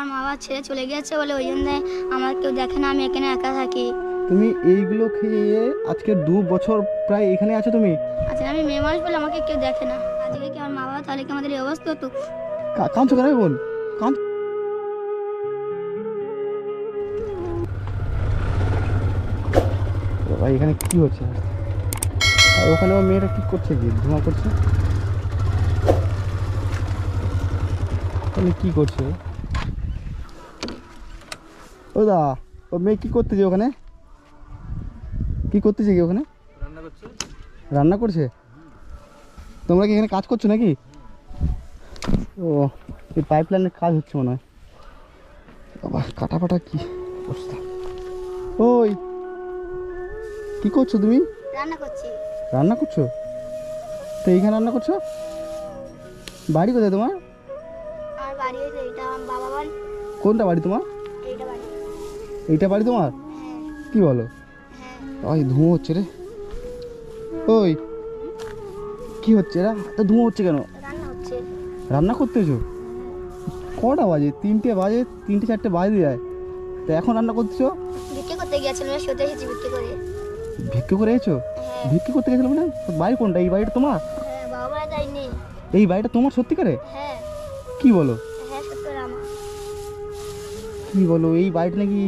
আমার মা বাবা ছেড়ে চলে গেছে বলে ওই জন্য আমার কেউ দেখে না আমি এখানে একা থাকি। তুমি এইগুলো খেয়ে আজকে দু বছর প্রায় এখানে আছো তুমি? আচ্ছা আমি মেয়ে মানুষ বলে আমাকে কেউ দেখে না। আজকে কি আমার মা বাবা তাহলে কি আমাদের এই অবস্থা হতো কাঁদছো কেন বোন? কাঁদ বাবা এখানে কি হচ্ছে? আর ওখানে ওর মেয়েটা কি করছে কি ধোঁয়া করছে? তাহলে কি করছে? ও? ও দা ও মেয়ে কি করতেছে ওখানে? কি করতেছে কি ওখানে? রান্না করছে। তোমরা কি এখানে কাজ করছ নাকি? ও এই পাইপ লাইনের কাজ হচ্ছে মনে হয়। বাবা কাটা ফাটা কি অবস্থা? ওই কি করছ তুমি? রান্না করছি। রান্না করছ? তো এইখানে রান্না করছ? বাড়ি কোথায় তোমার? আমার বাড়ি এটা বাবা বাড়ি। কোনটা বাড়ি তোমার? এইটা বাড়ি তোমার? কি বলো? ওই ধুঁয়ো হচ্ছে রে। ওই কি হচ্ছে রা? এত ধুঁয়ো হচ্ছে কেন? রান্না করতেছো কটা বাজে? তিনটে বাজে তিনটে চারটে বাজে যায়। তো এখন রান্না করতেছো? বিক্রি করতে গিয়েছিলাম শুতে এসেছি বিক্রি করে। ভিক্ষে করে এসেছ? হ্যাঁ। ভিক্ষে করতে গেছিল মানে? বাড়ি কোনটা? এই বাড়িটা তোমার? হ্যাঁ এই বাড়িটা তোমার সত্যিকারে? হ্যাঁ। কি বলো? হ্যাঁ সত্য কি বলো? এই বাড়িটা নাকি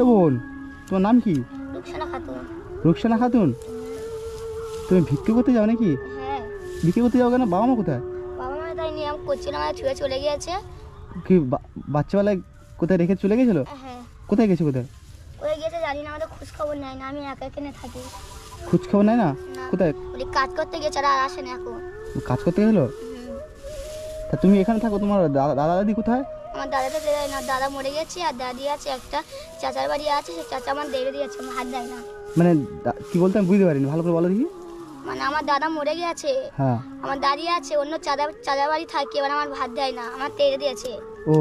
এ বোন তোমার নাম কি? রুকসানা খাতুন। তুমি ভিক্ষে করতে যাও নাকি? হ্যাঁ। ভিক্ষে করতে যাও কেন? বাবা মা কোথায়? বাবা মা তাই আমার ছুঁয়ে চলে গিয়েছে। কি বাচ্চাবেলায় কোথায় রেখে চলে গেছিল? হ্যাঁ কোথায় গেছে কোথায়? ওই গেছে জানি না আমাদের খোঁজ খবর নেয় না আমি একা এখানে থাকি। খোঁজ খবর নেয় না। কোথায়? বলি কাজ করতে গেছে আর আসে না এখন। কাজ করতে তা তুমি এখানে থাকো তোমার দাদা দাদি কোথায়? আমার দাদা তো দেয় না। দাদা মরে গেছে আর দাদি আছে একটা চাচার বাড়ি আছে সে চাচা আমার দেড়ে দিয়েছে আমার হাত দেয় না। মানে কি বলতে আমি বুঝতে পারিনি ভালো করে বলো দেখি। মানে আমার দাদা মরে গেছে। হ্যাঁ। আমার দাদি আছে অন্য চাচা চাচা বাড়ি থাকে এবার আমার ভাত দেয় না আমার তেড়ে দিয়েছে। ও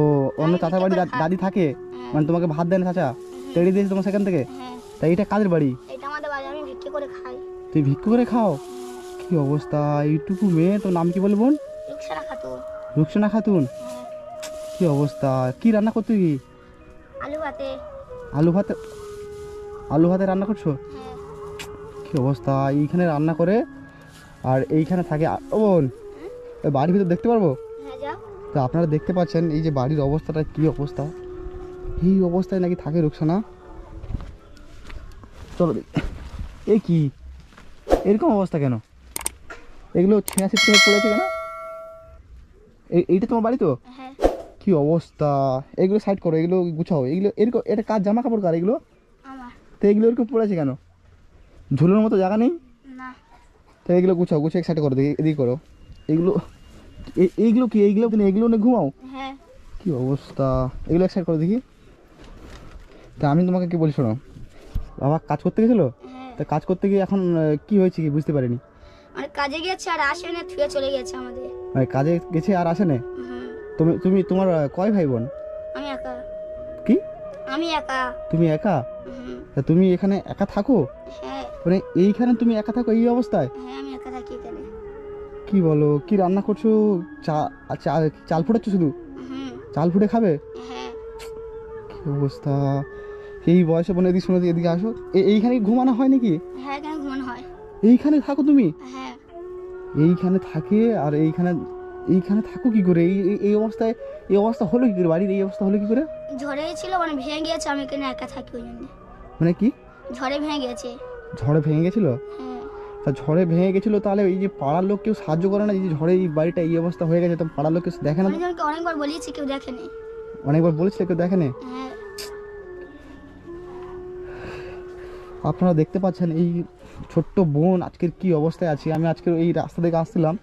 অন্য চাচা বাড়ি। দাদি থাকে হ্যাঁ। মানে তোমাকে ভাত দেয় না চাচা? তেড়ে দিয়েছে তোমার সেখান থেকে? হ্যাঁ। তাই এটা কাদের বাড়ি? এটা আমাদের বাড়ি আমি বিক্রি করে খাই। তুই ভিক্ষু করে খাও? কি অবস্থা এইটুকু মেয়ে তোর নাম কি বলে বোন? রুকসানা খাতুন। রুকসানা খাতুন? হ্যাঁ। কি অবস্থা? কি রান্না করতে কি আলু ভাতে। আলু ভাতে? আলু ভাতে রান্না করছ? হ্যাঁ। কি অবস্থা? এইখানে রান্না করে আর এইখানে থাকে ও বোন বাড়ির ভিতর দেখতে পারব? হ্যাঁ যাও। তো আপনারা দেখতে পাচ্ছেন এই যে বাড়ির অবস্থাটা কি অবস্থা? এই অবস্থায় নাকি থাকে রুকসানা। চলো দেখি। এই কি? এরকম অবস্থা কেন? এগুলো ছিঁড়া ছিটকে পড়েছে কেন? এই- এইটা তোমার বাড়ি তো? হ্যাঁ। কি অবস্থা? এগুলো সাইড করো এগুলো গুছাও। এগুলো এরকম এটা কাজ জামা কাপড় কার এগুলো? তো এগুলো এরকম পড়েছে কেন? ঝুলোর মতো জায়গা নেই? তো এগুলো গুছাও গুছিয়ে এক সাইডে করো দেখি এদিকে করো। এগুলো এইগুলো কি এইগুলো কিনে এগুলো নিয়ে ঘুমাও? হ্যাঁ। কি অবস্থা? এগুলো এক সাইড করো দেখি। তা আমি তোমাকে কি বলি শোনো? বাবা কাজ করতে গেছিল? হ্যাঁ। তা কাজ করতে গিয়ে এখন কি হয়েছে কি বুঝতে পারিনি। মানে কাজে গেছে আর আসে না থুয়ে চলে গেছে আমাদের। মানে কাজে গেছে আর আসে না? তুমি তুমি তোমার কয় ভাই বোন আমি একা। কি? আমি একা। তুমি একা? তা তুমি এখানে একা থাকো? হ্যাঁ। মানে এইখানে তুমি একা থাকো এই অবস্থায়? হ্যাঁ আমি একা থাকি এখানে। কি বলো? কি রান্না করছ? চা আচ্ছা চাল ফুটাচ্ছ শুধু? চাল ফুটে খাবে? হ্যাঁ। কি অবস্থা? এই বয়সে বোন এদিকে শোনো এদিকে আসো। এইখানে ঘুমানো হয় নাকি? হ্যাঁ এখানে ঘুমানো হয়। এইখানে থাকো তুমি? হ্যাঁ। এইখানে থাকে আর এইখানে এইখানে থাকো কি করে? এই এই- অবস্থায় এই অবস্থা হলো কি করে? বাড়ির এই অবস্থা হলো কি করে? ঝড়ে ছিল মানে ভেঙে গিয়েছে আমি এখানে একা থাকি ওই জন্য। মানে কি? ঝড়ে ভেঙে গেছে। ঝড়ে ভেঙে গেছিল? হ্যাঁ। তা ঝড়ে ভেঙে গেছিল তাহলে এই যে পাড়ার লোক কেউ সাহায্য করে না? যে ঝড়ে এই বাড়িটা এই অবস্থা হয়ে গেছে তো পাড়ার লোক কেউ দেখে না? অনেকবার বলেছি কেউ দেখেনি। অনেকবার বলেছিল কেউ দেখে না? হ্যাঁ। আপনারা দেখতে পাচ্ছেন এই ছোট্ট বোন আজকের কি অবস্থায় আছে? আমি আজকের এই রাস্তা থেকে আসছিলাম।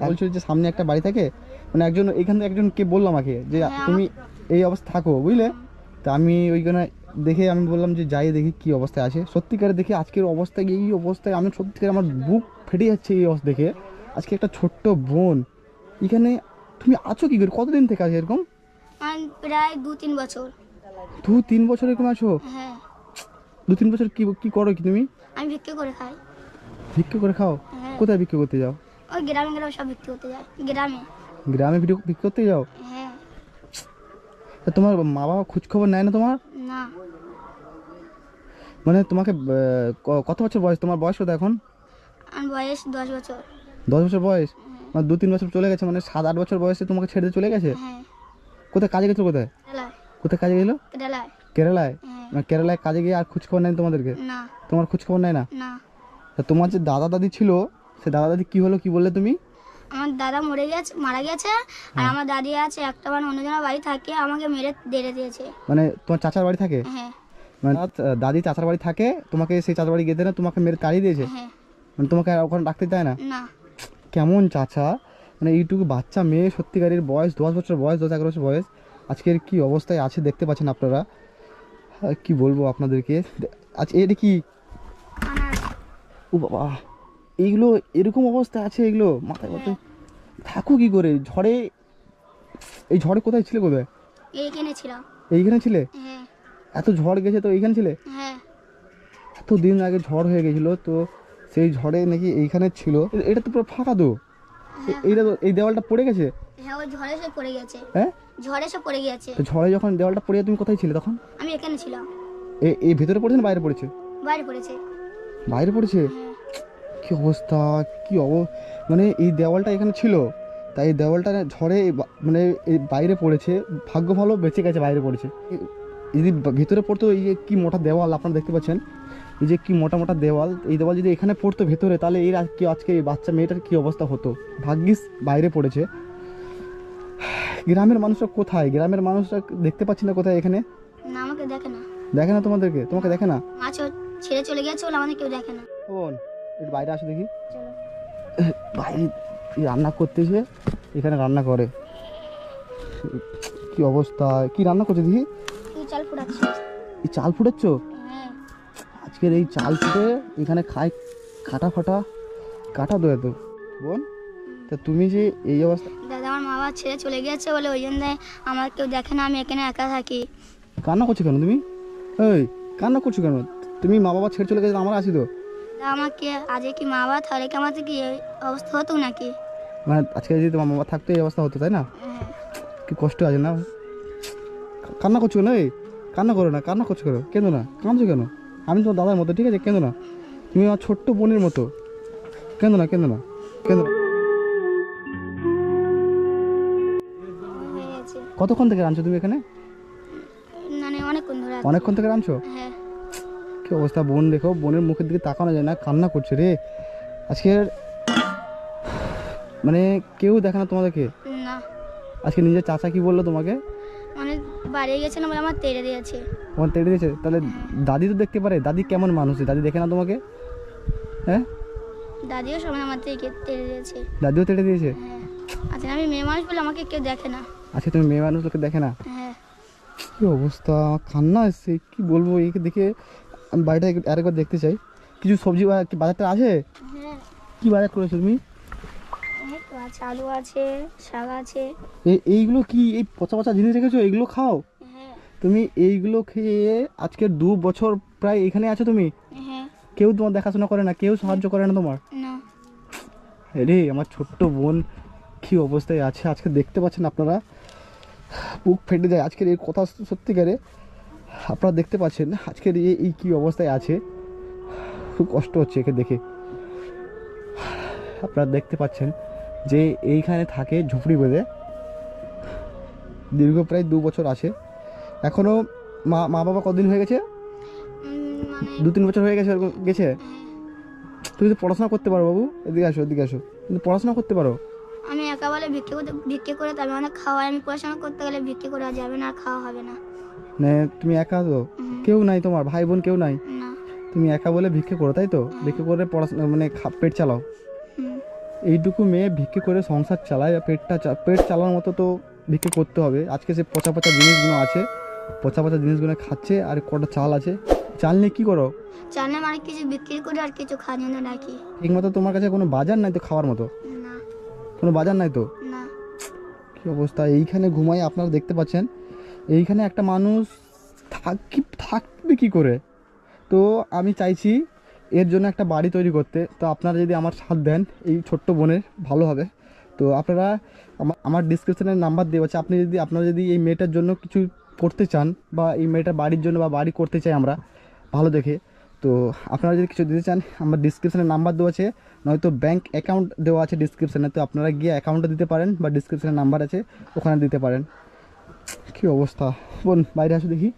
বলছিল যে সামনে একটা বাড়ি থাকে মানে একজন এইখান থেকে একজনকে বললাম আমাকে যে হ্যাঁ, তুমি এই অবস্থা থাকো বুঝলে? তা আমি ওইখানে দেখে আমি বললাম যে যাই দেখি কি অবস্থায় আছে। সত্যিকারে দেখে আজকের অবস্থায় এই অবস্থায় আমি সত্যিকারে আমার বুক ফেটে যাচ্ছে এই অবস্থা দেখে। আজকে একটা ছোট্ট বোন এখানে তুমি আছো কি করে? কতদিন থেকে আছো এরকম? প্রায় দু তিন বছর। দু তিন বছর এরকম আছো? হ্যাঁ। দু তিন বছর কি কি করো কি তুমি? আমি বিক্রি করে খাই। ভিক্ষে করে খাও? হ্যাঁ। কোথায় বিক্রি করতে যাও? ওই গ্রামে গ্রামে সব বিক্রি করতে যায় গ্রামে। গ্রামে ভিডিও বিক্রি করতে যাও? হ্যাঁ। তা তোমার মা বাবা খোঁজ খবর নেয় না তোমার? না। মানে তোমাকে কত বছর বয়স? তোমার বয়স কত এখন? আমার বয়স দশ বছর। দশ বছর বয়স? মানে দু তিন বছর চলে গেছে মানে সাত আট বছর বয়সে তোমাকে ছেড়ে চলে গেছে? হ্যাঁ। কোথায় কাজে গেছিল কোথায়? কোথায় কাজে গেছিল কেরালায়। কেরালায়? হ্যাঁ। মানে কেরালায় কাজে গিয়ে আর খোঁজ খবর নেয় তোমাদেরকে তোমার খোঁজ খবর নেয় না? না। তা তোমার যে দাদা দাদি ছিল সে দাদা দাদি কি হলো কি বললে তুমি? আমার দাদা মরে গেছে মারা গেছে আর আমার দাদি আছে একটা মানে অন্যজনের বাড়ি থাকে আমাকে মেরে দেড়ে দিয়েছে। মানে তোমার চাচার বাড়ি থাকে? হ্যাঁ। মানে দাদি চাচার বাড়ি থাকে তোমাকে সেই চাচার বাড়ি গেতে না তোমাকে মেরে তাড়িয়ে দিয়েছে? হ্যাঁ। মানে তোমাকে আর ওখানে রাখতে দেয় না? না। কেমন চাচা? মানে এইটুকু বাচ্চা মেয়ে সত্যিকারের বয়স দশ বছর বয়স দশ এগারো বছর বয়স আজকের কি অবস্থায় আছে দেখতে পাচ্ছেন আপনারা? কি বলব আপনাদেরকে? আজ এটা কি? ও বাবা। এইগুলো এরকম অবস্থা আছে এগুলো মাথায় মাথায় থাকো কি করে? ঝড়ে এই ঝড়ে কোথায় ছিলে কোথায় এইখানে ছিলাম এইখানে ছিলে? হ্যাঁ। এত ঝড় গেছে তো এইখানে ছিলে? হ্যাঁ। এত দিন আগে ঝড় হয়ে গেছিল তো সেই ঝড়ে নাকি এইখানে ছিল। এটা তো পুরো ফাঁকা তো। এ- এইটা এই দেওয়ালটা পড়ে গেছে? হ্যাঁ ওই ঝড়ে সে পড়ে গেছে। হ্যাঁ? ঝড়ে সে পড়ে গেছে। তো ঝড়ে যখন দেওয়ালটা পড়ে তুমি কোথায় ছিলে তখন? আমি এখানে ছিলাম। এই ভেতরে পড়েছে না বাইরে পড়েছে? বাইরে পড়েছে। বাইরে পড়েছে? হ্যাঁ। কি অবস্থা? কি অব মানে এই দেওয়ালটা এখানে ছিল তাই এই দেওয়ালটা ঝড়ে মানে বাইরে পড়েছে। ভাগ্য ভালো বেঁচে গেছে বাইরে পড়েছে। যদি ভেতরে পড়তো এই যে কি মোটা দেওয়াল আপনারা দেখতে পাচ্ছেন? এই যে কি মোটা মোটা দেওয়াল এই দেওয়াল যদি এখানে পড়তো ভেতরে তাহলে এর আজকে আজকে এই বাচ্চা মেয়েটার কি অবস্থা হতো? ভাগ্যিস বাইরে পড়েছে। গ্রামের মানুষরা কোথায়? গ্রামের মানুষরা দেখতে পাচ্ছি না কোথায় এখানে? না আমাকে দেখে না। দেখে না তোমাদেরকে? তোমাকে দেখে না? মাছ ছেড়ে চলে গেছে বলে আমাদের কেউ দেখে না। বোন একটু বাইরে আসো দেখি। বাইরে রান্না করতেছে এখানে রান্না করে? কি অবস্থা? কি রান্না করছে দেখি? এই চাল ফুটাচ্ছ হ্যাঁ। আজকের এই চাল ফুটে এখানে খায় কাটা ফাটা কাটা দো এত। বোন তা তুমি যে এই অবস্থা দাদা আমার মা বাবা ছেড়ে চলে গেছে বলে ওই জন্য আমার কেউ দেখে না আমি এখানে একা থাকি। কান্না করছ কেন তুমি? এই কান্না করছ কেন? তুমি মা বাবা ছেড়ে চলে গেছে আমরা আছি তো তা। আমাকে আজকে কি মা বাবা তাহলে কি আমাদের কি এই অবস্থা হতো নাকি? মানে আজকে যদি তোমার মা থাকতো এই অবস্থা হতো তাই না? কি কষ্ট আছে না? কান্না করছ কেন এই? কান্না করো না কান্না করছ কেন? কেন না কাঁদছো কেন? আমি তোমার দাদার মতো ঠিক আছে? কেন না। তুমি আমার ছোট্ট বোনের মতো। কেন না কেন না কেন না? কতক্ষণ থেকে রাঁধছো তুমি এখানে? মানে অনেকক্ষণ ধরে অনেকক্ষণ থেকে রাঁধছো? হ্যাঁ। কি অবস্থা বোন? দেখো বোনের মুখের দিকে তাকানো যায় না কান্না করছে রে। আজকের মানে কেউ দেখে না তোমাদেরকে? আজকে নিজের চাচা কি বলল তোমাকে? মানে বাড়ি গেছিলাম বলে আমার তেড়ে দিয়েছে। তোমার তেড়ে দিয়েছে? তাহলে দাদি তো দেখতে পারে দাদি কেমন মানুষ দাদি দেখে না তোমাকে? হ্যাঁ? দাদিও সময় আমার থেকে তেড়ে দিয়েছে। দাদিও তেড়ে দিয়েছে? হ্যাঁ। আচ্ছা আমি মেয়ে মানুষ বলে আমাকে কেউ দেখে না। আজকে তুমি মেয়ে মানুষ লোকে দেখে না? হ্যাঁ। কি অবস্থা? কান্না এসছে কি বলব? একে দেখে আমি বাড়িটা আরেকবার দেখতে চাই। কিছু সবজি বাজারটা আছে? হ্যাঁ। কি বাজার করেছ তুমি? আলু আছে শাক আছে। এইগুলো কি এই পচা পচা জিনিস রেখেছো? এইগুলো খাও? হ্যাঁ। তুমি এইগুলো খেয়ে আজকে দু বছর প্রায় এখানে আছো তুমি? হ্যাঁ। কেউ তোমার দেখাশোনা করে না কেউ সাহায্য করে না তোমার? রে আমার ছোট্ট বোন কি অবস্থায় আছে? আজকে দেখতে পাচ্ছেন আপনারা। বুক ফেটে যায়। আজকের এই কথা সত্যিকারে আপনারা দেখতে পাচ্ছেন আজকের এই এই কী অবস্থায় আছে। খুব কষ্ট হচ্ছে একে দেখে। আপনারা দেখতে পাচ্ছেন যে এইখানে থাকে ঝুপড়ি বেঁধে। দীর্ঘ প্রায় দু বছর আছে। এখনও মা মা বাবা কদিন হয়ে গেছে? মানে দু তিন বছর হয়ে গেছে গেছে? তুমি তো পড়াশোনা করতে পারো বাবু। এদিকে আসো এদিকে আসো। কিন্তু পড়াশোনা করতে পারো? আমি একা বলে ভিক্ষে করতে ভিক্ষে করে তবে অনেক খাওয়াই আমি পড়াশোনা করতে গেলে ভিক্ষে করা যাবে না খাওয়া হবে না। মানে তুমি একা তো? কেউ নাই তোমার ভাই বোন কেউ নাই? তুমি একা বলে ভিক্ষে করো তাই তো? ভিক্ষে করে পড়াশোনা মানে পেট চালাও। এইটুকু মেয়ে ভিক্ষে করে সংসার চালায় আর পেটটা পেট চালানোর মতো তো ভিক্ষে করতে হবে। আজকে সে পচা পচা জিনিসগুলো আছে পচা পচা জিনিসগুলো খাচ্ছে আর কটা চাল আছে। চাল নিয়ে কী করো? জানলে মানে কিছু বিক্রি করে আর কিছু খাওয়ার জন্য রাখি। ঠিক মতো তোমার কাছে কোনো বাজার নাই তো খাওয়ার মতো? না। কোনো বাজার নাই তো? না। কি অবস্থা? এইখানে ঘুমাই আপনারা দেখতে পাচ্ছেন। এইখানে একটা মানুষ থাকি, থাকবে কি করে? তো আমি চাইছি এর জন্য একটা বাড়ি তৈরি করতে। তো আপনারা যদি আমার সাথ দেন, এই ছোট্ট বোনের, ভালো হবে। তো আপনারা আমার আমার ডিসক্রিপশানে নাম্বার দেওয়া আছে। আপনি যদি, আপনারা যদি এই মেয়েটার জন্য কিছু করতে চান বা এই মেয়েটার বাড়ির জন্য বা বাড়ি করতে চাই আমরা, ভালো দেখে। তো আপনারা যদি কিছু দিতে চান, আমার ডিসক্রিপশানে নাম্বার দেওয়া আছে। নয়তো ব্যাঙ্ক অ্যাকাউন্ট দেওয়া আছে ডিসক্রিপশানে তো আপনারা গিয়ে অ্যাকাউন্টে দিতে পারেন বা ডিসক্রিপশানে নাম্বার আছে, ওখানে দিতে পারেন। কি অবস্থা? বোন বাইরে আসো দেখি।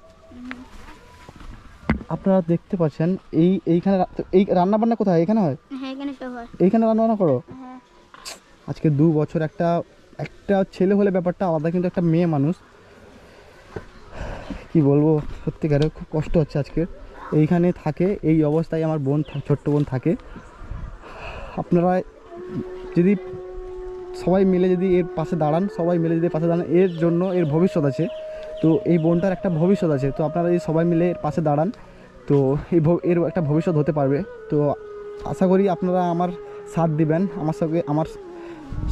আপনারা দেখতে পাচ্ছেন এই এইখানে এই রান্না বান্না কোথায়? এখানে হয়? হ্যাঁ হয়। এইখানে রান্না বান্না করো? হ্যাঁ। আজকে দু বছর একটা একটা ছেলে হলে ব্যাপারটা আলাদা কিন্তু একটা মেয়ে মানুষ। কি বলব সত্যিকারে খুব কষ্ট হচ্ছে আজকে। এইখানে থাকে এই অবস্থায় আমার বোন ছোট্ট বোন থাকে। আপনারা যদি সবাই মিলে যদি এর পাশে দাঁড়ান, সবাই মিলে যদি পাশে দাঁড়ান, এর জন্য এর ভবিষ্যৎ আছে। তো এই বোনটার একটা ভবিষ্যৎ আছে। তো আপনারা যদি সবাই মিলে এর পাশে দাঁড়ান, তো এই এর একটা ভবিষ্যৎ হতে পারবে। তো আশা করি আপনারা আমার সাথ দিবেন, আমার সঙ্গে আমার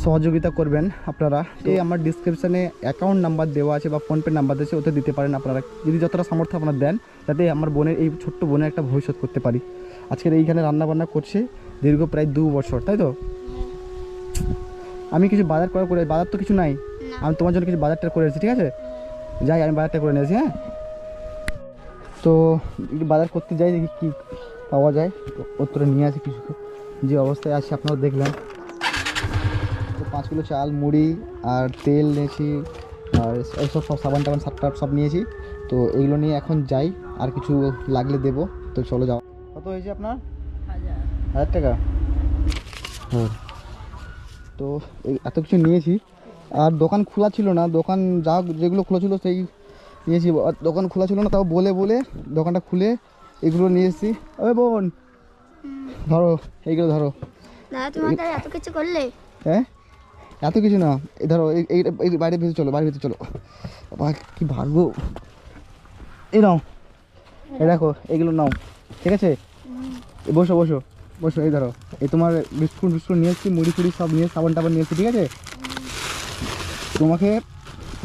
সহযোগিতা করবেন আপনারা। এই আমার ডিসক্রিপশানে অ্যাকাউন্ট নাম্বার দেওয়া আছে বা ফোনপে নাম্বার দিয়েছে ওতে দিতে পারেন আপনারা। যদি যতটা সামর্থ্য আপনারা দেন, যাতে আমার বোনের এই ছোট্ট বোনের একটা ভবিষ্যৎ করতে পারি। আজকের এইখানে রান্না বান্না করছে দীর্ঘ প্রায় দু বছর, তাই তো? আমি কিছু বাজার করা করে বাজার তো কিছু নাই। আমি তোমার জন্য কিছু বাজারটা করে এসেছি ঠিক আছে? যাই আমি বাজারটা করে নিয়েছি হ্যাঁ? তো বাজার করতে যাই দেখি কী পাওয়া যায়। ওত্তরে নিয়ে আসি কিছু। যে অবস্থায় আছে আপনারা দেখলেন। তো পাঁচ কিলো চাল মুড়ি আর তেল নিয়েছি আর এইসব সব সাবান টাবান সাত টাপ সব নিয়েছি। তো এগুলো নিয়ে এখন যাই আর কিছু লাগলে দেবো। তো চলো যাও কত হয়েছে আপনার? হাজার টাকা? তো এই এত কিছু নিয়েছি। আর দোকান খোলা ছিল না দোকান যা যেগুলো খোলা ছিল সেই নিয়েছি। আর দোকান খোলা ছিল না তাও বলে বলে দোকানটা খুলে এগুলো নিয়ে এসেছি। ওই বোন ধরো এইগুলো ধরো। এত কিছু করলে? হ্যাঁ? এত কিছু না। এই ধরো এই এই এই বাড়ির ভিতরে চলো বাড়ির ভিতরে চলো। বাবা কি ভাগবো এই নাও এই দেখো এইগুলো নাও ঠিক আছে? বসো বসো। বসো এই ধরো। এই তোমার বিস্কুট বিস্কুট নিয়ে এসেছি মুড়ি ফুড়ি সব নিয়ে সাবান টাবান নিয়ে এসেছি ঠিক আছে? তোমাকে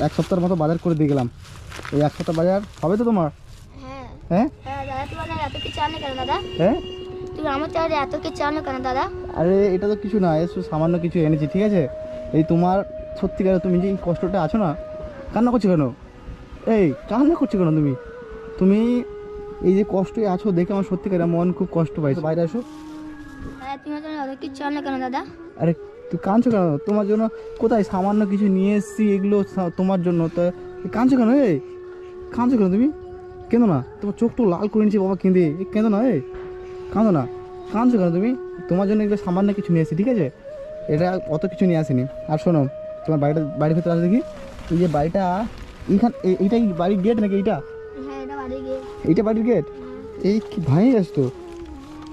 এক সপ্তাহের মতো বাজার করে দিয়ে গেলাম। এই এক সপ্তাহ বাজার হবে তো তোমার? হ্যাঁ। হ্যাঁ? আরে এটা তো কিছু না এসব সামান্য কিছু এনেছি ঠিক আছে? এই তোমার সত্যিকারে তুমি যে কষ্টটা আছো না কান্না করছ কেন? এই কান্না করছ কেন তুমি? তুমি এই যে কষ্টে আছো দেখে আমার সত্যিকারে মন খুব কষ্ট পাইছে। বাইরে আসো। তুমি আমাদের এত কিছু আনলে কেন দাদা? আরে তুই কাঁদছো কেন? তোমার জন্য কোথায় সামান্য কিছু নিয়ে এসেছি এগুলো তোমার জন্য? তো কাঁদছো কেন এই? কাঁদছো কেন তুমি? কেন না। তোমার চোখ তো লাল করে নিয়েছি বাবা কেঁদে। এ কেন না এই। কাঁদো না। কাঁদছো কেন তুমি? তোমার জন্য এগুলো সামান্য কিছু নিয়ে এসেছি ঠিক আছে? এটা অত কিছু নিয়ে আসিনি। আর শোনো তোমার বাড়িটা বাড়ির ভিতরে আসো দেখি? এই যে বাড়িটা এইখান এই- এইটা কি বাড়ির গেট নাকি এইটা? হ্যাঁ এইটা বাড়ির গেট এই কি ভাঙে গেছে তো।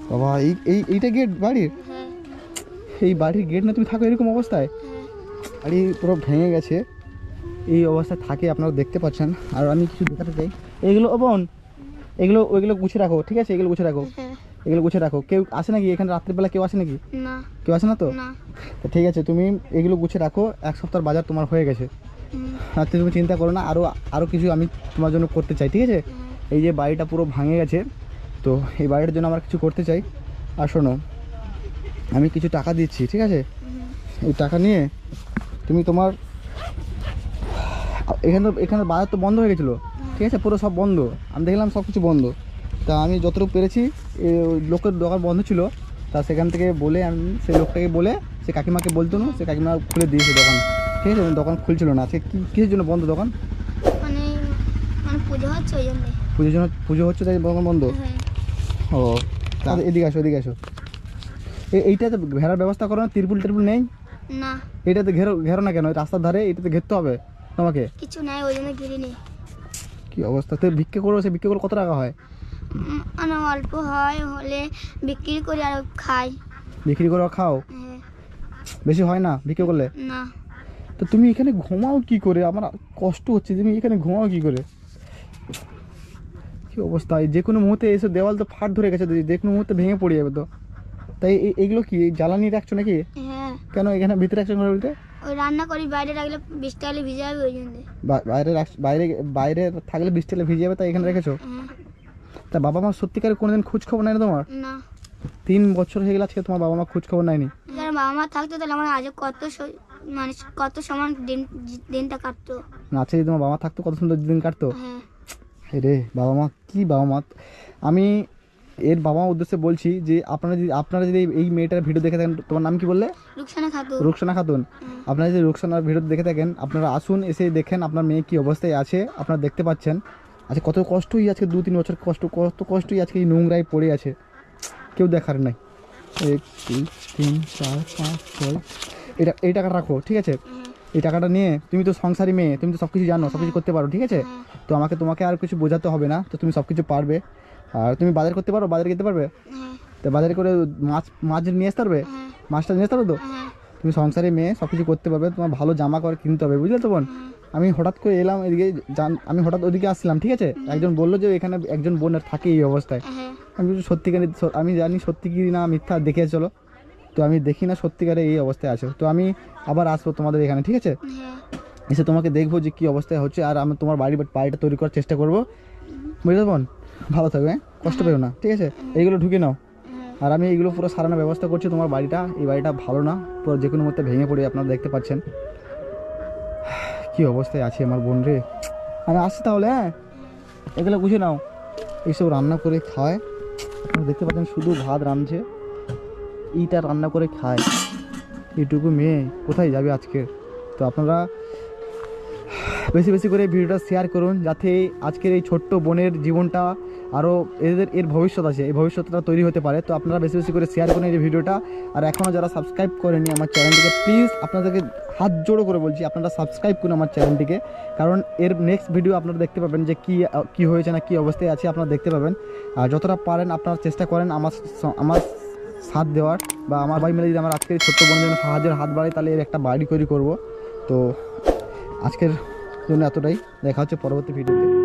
বাবা এই এই এইটা গেট বাড়ির? এই বাড়ির গেট না তুমি থাকো এরকম অবস্থায়? বাড়ি পুরো ভেঙে গেছে। এই অবস্থায় থাকে আপনারা দেখতে পাচ্ছেন। আর আমি কিছু দেখাতে চাই। এইগুলো ও বোন এগুলো ওইগুলো গুছিয়ে রাখো ঠিক আছে? এগুলো গুছিয়ে রাখো। হ্যাঁ। এগুলো গুছিয়ে রাখো। কেউ আসে নাকি? এখানে রাত্রিবেলা কেউ আসে নাকি? না। কেউ আসে না তো? না। তো ঠিক আছে তুমি এগুলো গুছিয়ে রাখো। এক সপ্তাহ বাজার তোমার হয়ে গেছে। আর তুমি চিন্তা করো না আরও আরও কিছু আমি তোমার জন্য করতে চাই ঠিক আছে। এই যে বাড়িটা পুরো ভাঙে গেছে। তো এই বাড়িটার জন্য আমরা কিছু করতে চাই। আর শোনো আমি কিছু টাকা দিচ্ছি ঠিক আছে? এই টাকা নিয়ে তুমি তোমার এখানে তো এখানে বাজার তো বন্ধ হয়ে গেছিল ঠিক আছে? পুরো সব বন্ধ। আমি দেখলাম সব কিছু বন্ধ। তা আমি যতটুকু পেরেছি লোকের দোকান বন্ধ ছিল। তা সেখান থেকে বলে আমি সেই লোকটাকে বলে সে কাকিমাকে বলতো না সে কাকিমা খুলে দিয়েছে দোকান। ঠিক আছে? দোকান খুলছিল না। সে কী কিসের জন্য বন্ধ দোকান? মানে মানে পুজো হচ্ছে পুজোর জন্য পুজো হচ্ছে তাই দোকান বন্ধ? হ্যাঁ। ও তা। এদিকে আসো এদিকে আসো। এইটাতে ঘেরার ব্যবস্থা করো না? তিরপুল টিরপুল নেই? না। এইটাতে ঘেরো ঘেরো না কেন? রাস্তার ধারে এটাতে ঘেরতে হবে তোমাকে? কিছু নাই ওই জন্য ঘিরিনি কি অবস্থা? তো ভিক্ষে করো সে ভিক্ষে করে কত টাকা হয়? অল্প হয় হলে বিক্রি করি আর খাই। বিক্রি করে খাও? হ্যাঁ। বেশি হয় না বিক্রি করলে? না। তো তুমি এখানে ঘুমাও কি করে? আমার কষ্ট হচ্ছে তুমি এখানে ঘুমাও কি করে? কি অবস্থা? যে কোনো মুহূর্তে এসে দেওয়াল তো ফাট ধরে গেছে যে কোনো মুহূর্তে ভেঙে পড়ে যাবে তো। তাই এইগুলো কি জ্বালানি রাখছো নাকি? হ্যাঁ। কেন এখানে ভিতরে রাখছো ঘরে বলতে? ওই রান্না করি বাইরে রাখলে বৃষ্টি হলে ভিজে যাবে ওই জন্য। বাইরে রাখ- বাইরে বাইরে থাকলে বৃষ্টি হলে ভিজে যাবে তাই এখানে রেখেছো? হ্যাঁ। তা বাবা মা সত্যিকারে কোনোদিন খোঁজ খবর নেয় না তোমার? না। তিন বছর হয়ে গেলে আজকে তোমার বাবা মা খোঁজ খবর নেয়নি। বাবা মা থাকতো তাহলে আমার আজও কত মানে কত সময় দিন দিনটা কাটতো। নাচে যদি তোমার বাবা মা থাকতো কত সুন্দর দিন কাটতো? হ্যাঁ। রে বাবা মা কী বাবা মা? আমি এর বাবা মার উদ্দেশ্যে বলছি যে আপনারা যদি আপনারা যদি এই মেয়েটার ভিডিও দেখে থাকেন তোমার নাম কি বললে? রুকসানা খাতুন। রুকসানা খাতুন। আপনারা যদি রুকসানার ভিডিও দেখে থাকেন আপনারা আসুন এসে দেখেন আপনার মেয়ে কী অবস্থায় আছে আপনারা দেখতে পাচ্ছেন। আচ্ছা কত কষ্টই আজকে দু তিন বছর কষ্ট কত কষ্টই আজকে এই নোংরায় পড়ে আছে। কেউ দেখার নাই। এক দুই তিন চার পাঁচ ছয়। এটা এই টাকাটা রাখো ঠিক আছে? এই টাকাটা নিয়ে তুমি তো সংসারী মেয়ে তুমি তো সব কিছু জানো সব কিছু করতে পারো ঠিক আছে? তো আমাকে তোমাকে আর কিছু বোঝাতে হবে না তো তুমি সব কিছু পারবে। আর তুমি বাজার করতে পারো? বাজারে যেতে পারবে? তো বাজারে করে মাছ মাছ নিয়ে আসতে পারবে? মাছটা নিয়ে আসতে পারবে তো? তুমি সংসারে মেয়ে সব কিছু করতে পারবে তোমার ভালো জামা করে কিনতে হবে বুঝলে তো বোন? আমি হঠাৎ করে এলাম এদিকে জান আমি হঠাৎ ওদিকে আসছিলাম ঠিক আছে? একজন বলল যে এখানে একজন বোনের থাকে এই অবস্থায়। আমি সত্যিকারে আমি জানি সত্যি কি না মিথ্যা দেখে চলো। তো আমি দেখি না সত্যিকারে এই অবস্থায় আছো। তো আমি আবার আসব তোমাদের এখানে ঠিক আছে? হ্যাঁ। এসে তোমাকে দেখব যে কী অবস্থায় হচ্ছে আর আমি তোমার বাড়ি বাড়িটা তৈরি করার চেষ্টা করব। বুঝলে বোন? ভালো থাকবে হ্যাঁ? কষ্ট পেও না ঠিক আছে? এইগুলো ঢুকে নাও। হ্যাঁ। আর আমি এইগুলো পুরো সারানোর ব্যবস্থা করছি তোমার বাড়িটা। এই বাড়িটা ভালো না পুরো যে কোনো মুহূর্তে ভেঙে পড়ে আপনারা দেখতে পাচ্ছেন। কি অবস্থায় আছে আমার বোন রে। আমি আসছি তাহলে হ্যাঁ? এগুলো বুঝে নাও। এইসব রান্না করে খায় আপনারা দেখতে পাচ্ছেন শুধু ভাত রাঁধছে। এইটা রান্না করে খায়। এইটুকু মেয়ে কোথায় যাবে আজকে? তো আপনারা বেশি বেশি করে ভিডিওটা শেয়ার করুন, যাতে আজকের এই ছোট্ট বোনের জীবনটা আরও এদের, এর ভবিষ্যৎ আছে। এই ভবিষ্যৎটা তৈরি হতে পারে। তো আপনারা বেশি বেশি করে শেয়ার করুন এই ভিডিওটা। আর এখনও যারা সাবস্ক্রাইব করেনি আমার চ্যানেলটিকে প্লিজ আপনাদেরকে হাত জোড়ো করে বলছি, আপনারা সাবস্ক্রাইব করুন আমার চ্যানেলটিকে কারণ এর নেক্সট ভিডিও আপনারা দেখতে পাবেন যে কী কী হয়েছে না কী অবস্থায় আছে, আপনারা দেখতে পাবেন। আর যতটা পারেন আপনারা চেষ্টা করেন আমার আমার সাথ দেওয়ার বা আমার ভাই মিলে যদি আমার আজকের ছোট্ট বোনের জন্য সাহায্যের হাত বাড়াই, তাহলে এর একটা বাড়ি তৈরি করব। তো আজকের জন্য এতটাই। দেখা হচ্ছে পরবর্তী ভিডিওতে।